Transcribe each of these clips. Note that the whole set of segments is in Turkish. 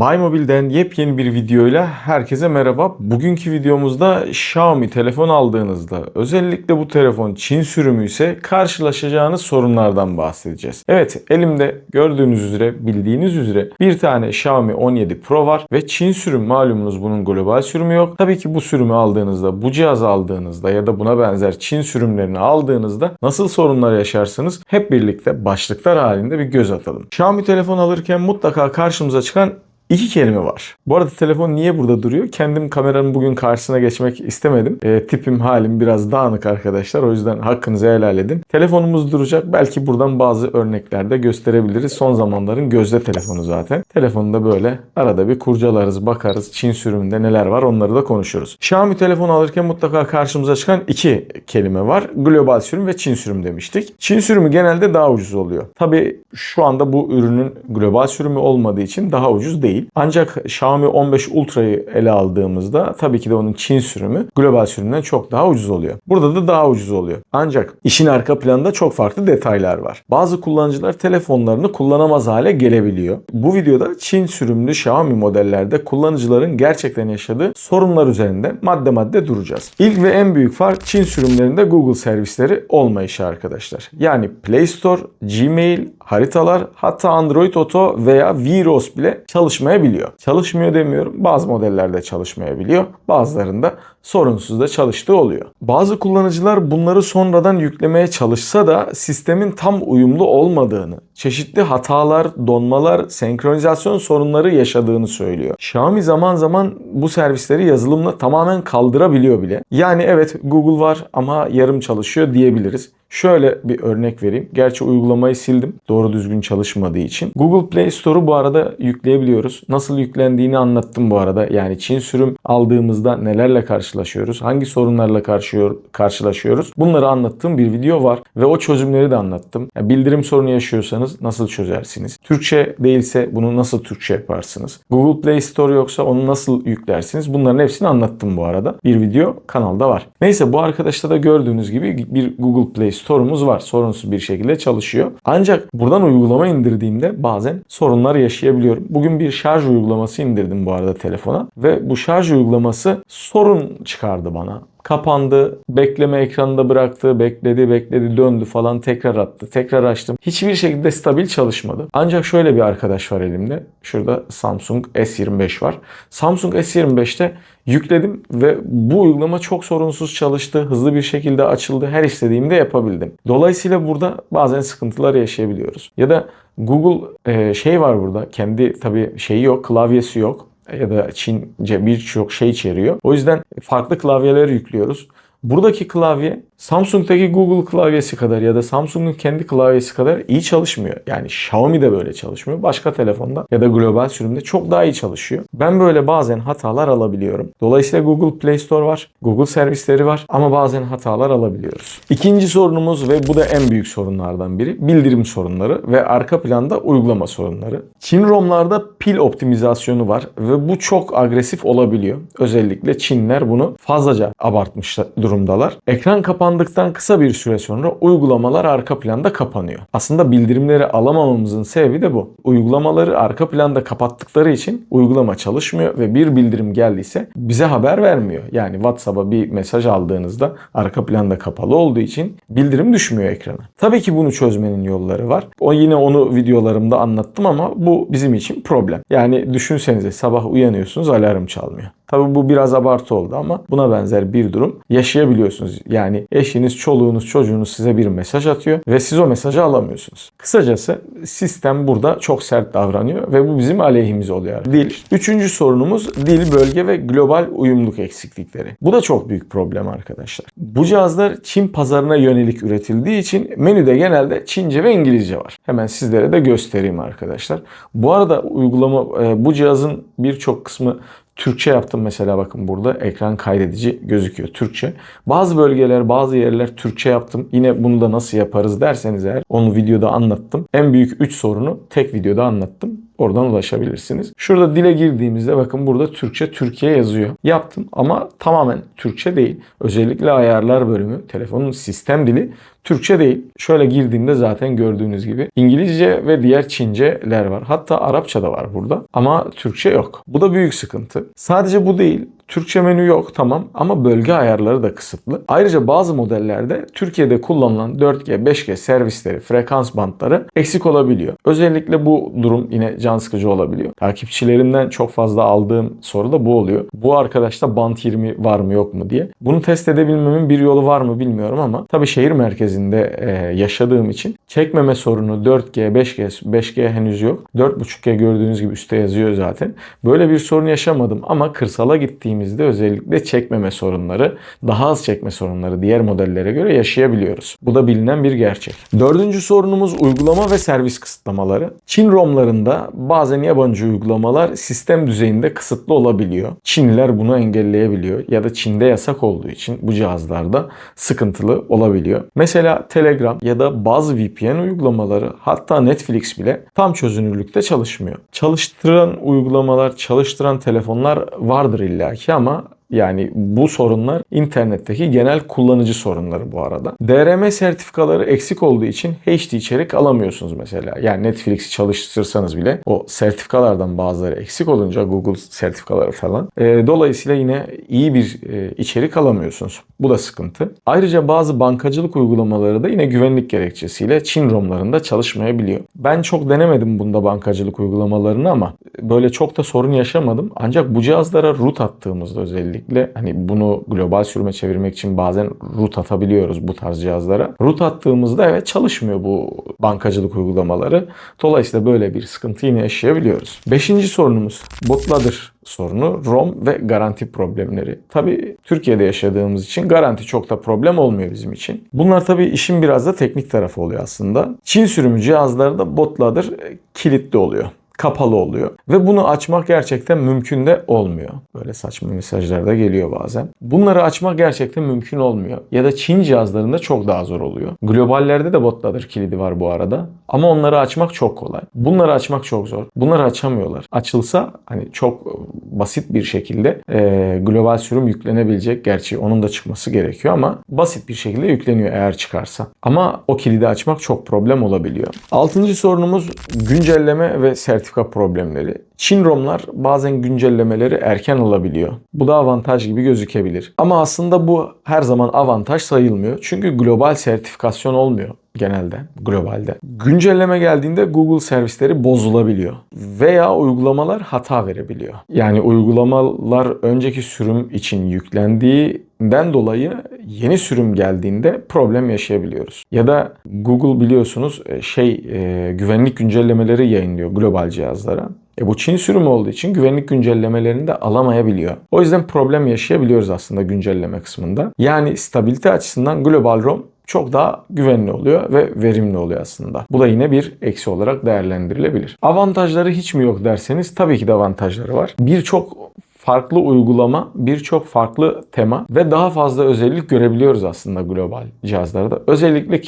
Buymobile'den yepyeni bir videoyla herkese merhaba. Bugünkü videomuzda Xiaomi telefon aldığınızda özellikle bu telefon Çin sürümü ise karşılaşacağınız sorunlardan bahsedeceğiz. Evet elimde gördüğünüz üzere bildiğiniz üzere bir tane Xiaomi 17 Pro var ve Çin sürüm malumunuz bunun global sürümü yok. Tabii ki bu sürümü aldığınızda bu cihazı aldığınızda ya da buna benzer Çin sürümlerini aldığınızda nasıl sorunlar yaşarsınız hep birlikte başlıklar halinde bir göz atalım. Xiaomi telefon alırken mutlaka karşımıza çıkan İki kelime var. Bu arada telefon niye burada duruyor? Kendim kameranın bugün karşısına geçmek istemedim. E, tipim halim biraz dağınık arkadaşlar. O yüzden hakkınızı helal edin. Telefonumuz duracak. Belki buradan bazı örneklerde gösterebiliriz. Son zamanların gözde telefonu zaten. Telefonu da böyle arada bir kurcalarız, bakarız. Çin sürümünde neler var onları da konuşuruz. Xiaomi telefon alırken mutlaka karşımıza çıkan iki kelime var. Global sürüm ve Çin sürüm demiştik. Çin sürümü genelde daha ucuz oluyor. Tabi şu anda bu ürünün global sürümü olmadığı için daha ucuz değil değil. Ancak Xiaomi 15 Ultra'yı ele aldığımızda tabii ki de onun Çin sürümü global sürümden çok daha ucuz oluyor. Burada da daha ucuz oluyor. Ancak işin arka planında çok farklı detaylar var. Bazı kullanıcılar telefonlarını kullanamaz hale gelebiliyor. Bu videoda Çin sürümlü Xiaomi modellerde kullanıcıların gerçekten yaşadığı sorunlar üzerinde madde madde duracağız. İlk ve en büyük fark Çin sürümlerinde Google servisleri olmayışı arkadaşlar. Yani Play Store, Gmail, haritalar hatta Android Auto veya VROS bile çalışmayabiliyor. Çalışmıyor demiyorum. Bazı modellerde çalışmayabiliyor. Bazılarında sorunsuz da çalıştığı oluyor. Bazı kullanıcılar bunları sonradan yüklemeye çalışsa da sistemin tam uyumlu olmadığını, çeşitli hatalar, donmalar, senkronizasyon sorunları yaşadığını söylüyor. Xiaomi zaman zaman bu servisleri yazılımla tamamen kaldırabiliyor bile. Yani evet Google var ama yarım çalışıyor diyebiliriz. Şöyle bir örnek vereyim. Gerçi uygulamayı sildim. Doğru düzgün çalışmadığı için. Google Play Store'u bu arada yükleyebiliyoruz. Nasıl yüklendiğini anlattım bu arada. Yani Çin sürüm aldığımızda nelerle karşılaşıyoruz? Hangi sorunlarla karşıyor, karşılaşıyoruz? Bunları anlattığım bir video var. Ve o çözümleri de anlattım. Yani bildirim sorunu yaşıyorsanız nasıl çözersiniz? Türkçe değilse bunu nasıl Türkçe yaparsınız? Google Play Store yoksa onu nasıl yüklersiniz? Bunların hepsini anlattım bu arada. Bir video kanalda var. Neyse bu arkadaşta da gördüğünüz gibi bir Google Play Store Store'umuz var. Sorunsuz bir şekilde çalışıyor. Ancak buradan uygulama indirdiğimde bazen sorunlar yaşayabiliyorum. Bugün bir şarj uygulaması indirdim bu arada telefona ve bu şarj uygulaması sorun çıkardı bana kapandı. Bekleme ekranında bıraktı. Bekledi, bekledi, döndü falan tekrar attı. Tekrar açtım. Hiçbir şekilde stabil çalışmadı. Ancak şöyle bir arkadaş var elimde. Şurada Samsung S25 var. Samsung S25'te yükledim ve bu uygulama çok sorunsuz çalıştı. Hızlı bir şekilde açıldı. Her istediğimde yapabildim. Dolayısıyla burada bazen sıkıntılar yaşayabiliyoruz. Ya da Google şey var burada. Kendi tabii şeyi yok, klavyesi yok ya da Çince birçok şey içeriyor. O yüzden farklı klavyeleri yüklüyoruz. Buradaki klavye Samsung'daki Google klavyesi kadar ya da Samsung'un kendi klavyesi kadar iyi çalışmıyor. Yani Xiaomi de böyle çalışmıyor. Başka telefonda ya da global sürümde çok daha iyi çalışıyor. Ben böyle bazen hatalar alabiliyorum. Dolayısıyla Google Play Store var. Google servisleri var ama bazen hatalar alabiliyoruz. İkinci sorunumuz ve bu da en büyük sorunlardan biri bildirim sorunları ve arka planda uygulama sorunları. Çin ROM'larda pil optimizasyonu var ve bu çok agresif olabiliyor. Özellikle Çinler bunu fazlaca abartmış durumdalar. Ekran kapandı kapandıktan kısa bir süre sonra uygulamalar arka planda kapanıyor. Aslında bildirimleri alamamamızın sebebi de bu. Uygulamaları arka planda kapattıkları için uygulama çalışmıyor ve bir bildirim geldiyse bize haber vermiyor. Yani WhatsApp'a bir mesaj aldığınızda arka planda kapalı olduğu için bildirim düşmüyor ekrana. Tabii ki bunu çözmenin yolları var. O yine onu videolarımda anlattım ama bu bizim için problem. Yani düşünsenize sabah uyanıyorsunuz alarm çalmıyor. Tabii bu biraz abartı oldu ama buna benzer bir durum yaşayabiliyorsunuz. Yani eşiniz, çoluğunuz, çocuğunuz size bir mesaj atıyor ve siz o mesajı alamıyorsunuz. Kısacası sistem burada çok sert davranıyor ve bu bizim aleyhimize oluyor. Dil. Üçüncü sorunumuz dil, bölge ve global uyumluluk eksiklikleri. Bu da çok büyük problem arkadaşlar. Bu cihazlar Çin pazarına yönelik üretildiği için menüde genelde Çince ve İngilizce var. Hemen sizlere de göstereyim arkadaşlar. Bu arada uygulama bu cihazın birçok kısmı Türkçe yaptım mesela bakın burada ekran kaydedici gözüküyor Türkçe. Bazı bölgeler bazı yerler Türkçe yaptım. Yine bunu da nasıl yaparız derseniz eğer onu videoda anlattım. En büyük 3 sorunu tek videoda anlattım. Oradan ulaşabilirsiniz. Şurada dile girdiğimizde bakın burada Türkçe Türkiye yazıyor. Yaptım ama tamamen Türkçe değil. Özellikle ayarlar bölümü telefonun sistem dili Türkçe değil. Şöyle girdiğimde zaten gördüğünüz gibi İngilizce ve diğer Çinceler var. Hatta Arapça da var burada ama Türkçe yok. Bu da büyük sıkıntı. Sadece bu değil. Türkçe menü yok tamam ama bölge ayarları da kısıtlı. Ayrıca bazı modellerde Türkiye'de kullanılan 4G, 5G servisleri, frekans bantları eksik olabiliyor. Özellikle bu durum yine can sıkıcı olabiliyor. Takipçilerimden çok fazla aldığım soru da bu oluyor. Bu arkadaşta bant 20 var mı yok mu diye. Bunu test edebilmemin bir yolu var mı bilmiyorum ama tabii şehir merkezinde e, yaşadığım için çekmeme sorunu 4G, 5G, 5G henüz yok. 4.5G gördüğünüz gibi üstte yazıyor zaten. Böyle bir sorun yaşamadım ama kırsala gittiğimizde özellikle çekmeme sorunları, daha az çekme sorunları diğer modellere göre yaşayabiliyoruz. Bu da bilinen bir gerçek. Dördüncü sorunumuz uygulama ve servis kısıtlamaları. Çin ROM'larında bazen yabancı uygulamalar sistem düzeyinde kısıtlı olabiliyor. Çinliler bunu engelleyebiliyor ya da Çin'de yasak olduğu için bu cihazlarda sıkıntılı olabiliyor. Mesela Telegram ya da bazı VPN uygulamaları hatta Netflix bile tam çözünürlükte çalışmıyor. Çalıştıran uygulamalar, çalıştıran telefonlar vardır illaki ama yani bu sorunlar internetteki genel kullanıcı sorunları bu arada. DRM sertifikaları eksik olduğu için HD içerik alamıyorsunuz mesela. Yani Netflix'i çalıştırsanız bile o sertifikalardan bazıları eksik olunca Google sertifikaları falan. E, dolayısıyla yine iyi bir e, içerik alamıyorsunuz. Bu da sıkıntı. Ayrıca bazı bankacılık uygulamaları da yine güvenlik gerekçesiyle Çin ROM'larında çalışmayabiliyor. Ben çok denemedim bunda bankacılık uygulamalarını ama böyle çok da sorun yaşamadım. Ancak bu cihazlara root attığımızda özellikle hani bunu global sürüme çevirmek için bazen root atabiliyoruz bu tarz cihazlara. Root attığımızda evet çalışmıyor bu bankacılık uygulamaları. Dolayısıyla böyle bir sıkıntı yine yaşayabiliyoruz. Beşinci sorunumuz bootloader sorunu, ROM ve garanti problemleri. Tabi Türkiye'de yaşadığımız için garanti çok da problem olmuyor bizim için. Bunlar tabi işin biraz da teknik tarafı oluyor aslında. Çin sürümü cihazlarda bootloader kilitli oluyor kapalı oluyor. Ve bunu açmak gerçekten mümkün de olmuyor. Böyle saçma mesajlar da geliyor bazen. Bunları açmak gerçekten mümkün olmuyor. Ya da Çin cihazlarında çok daha zor oluyor. Globallerde de bootloader kilidi var bu arada. Ama onları açmak çok kolay. Bunları açmak çok zor. Bunları açamıyorlar. Açılsa hani çok basit bir şekilde e, global sürüm yüklenebilecek. Gerçi onun da çıkması gerekiyor ama basit bir şekilde yükleniyor eğer çıkarsa. Ama o kilidi açmak çok problem olabiliyor. Altıncı sorunumuz güncelleme ve sertifika problemleri. Çin ROM'lar bazen güncellemeleri erken alabiliyor. Bu da avantaj gibi gözükebilir. Ama aslında bu her zaman avantaj sayılmıyor. Çünkü global sertifikasyon olmuyor genelde globalde. Güncelleme geldiğinde Google servisleri bozulabiliyor veya uygulamalar hata verebiliyor. Yani uygulamalar önceki sürüm için yüklendiğinden dolayı yeni sürüm geldiğinde problem yaşayabiliyoruz. Ya da Google biliyorsunuz şey e, güvenlik güncellemeleri yayınlıyor global cihazlara. E bu Çin sürümü olduğu için güvenlik güncellemelerini de alamayabiliyor. O yüzden problem yaşayabiliyoruz aslında güncelleme kısmında. Yani stabilite açısından Global ROM çok daha güvenli oluyor ve verimli oluyor aslında. Bu da yine bir eksi olarak değerlendirilebilir. Avantajları hiç mi yok derseniz tabii ki de avantajları var. Birçok farklı uygulama, birçok farklı tema ve daha fazla özellik görebiliyoruz aslında global cihazlarda. Özellikle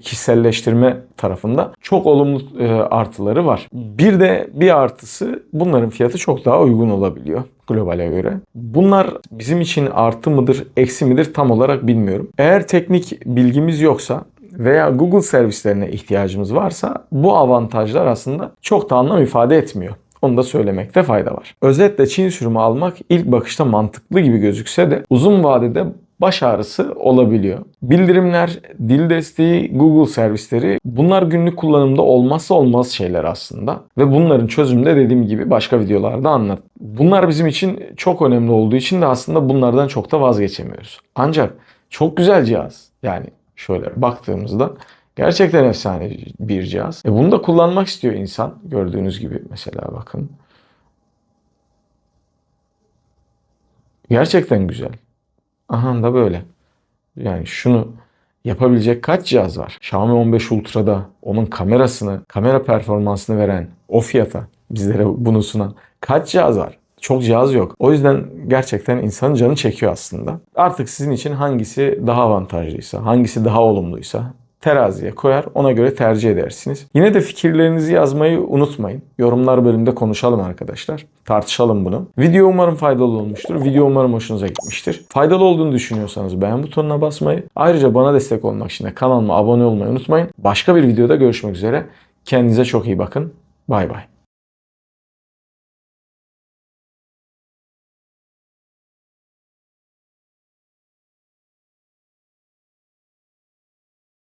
kişiselleştirme tarafında çok olumlu e, artıları var. Bir de bir artısı bunların fiyatı çok daha uygun olabiliyor globale göre. Bunlar bizim için artı mıdır, eksi midir tam olarak bilmiyorum. Eğer teknik bilgimiz yoksa veya Google servislerine ihtiyacımız varsa bu avantajlar aslında çok da anlam ifade etmiyor. Onu da söylemekte fayda var. Özetle Çin sürümü almak ilk bakışta mantıklı gibi gözükse de uzun vadede baş ağrısı olabiliyor. Bildirimler, dil desteği, Google servisleri bunlar günlük kullanımda olmazsa olmaz şeyler aslında. Ve bunların çözümü de dediğim gibi başka videolarda anlat. Bunlar bizim için çok önemli olduğu için de aslında bunlardan çok da vazgeçemiyoruz. Ancak çok güzel cihaz. Yani şöyle baktığımızda Gerçekten efsane bir cihaz. E bunu da kullanmak istiyor insan. Gördüğünüz gibi mesela bakın. Gerçekten güzel. Aha da böyle. Yani şunu yapabilecek kaç cihaz var? Xiaomi 15 Ultra'da onun kamerasını, kamera performansını veren o fiyata bizlere bunu sunan kaç cihaz var? Çok cihaz yok. O yüzden gerçekten insanın canı çekiyor aslında. Artık sizin için hangisi daha avantajlıysa, hangisi daha olumluysa teraziye koyar ona göre tercih edersiniz. Yine de fikirlerinizi yazmayı unutmayın. Yorumlar bölümünde konuşalım arkadaşlar. Tartışalım bunu. Video umarım faydalı olmuştur. Video umarım hoşunuza gitmiştir. Faydalı olduğunu düşünüyorsanız beğen butonuna basmayı, ayrıca bana destek olmak için de kanalıma abone olmayı unutmayın. Başka bir videoda görüşmek üzere. Kendinize çok iyi bakın. Bay bay.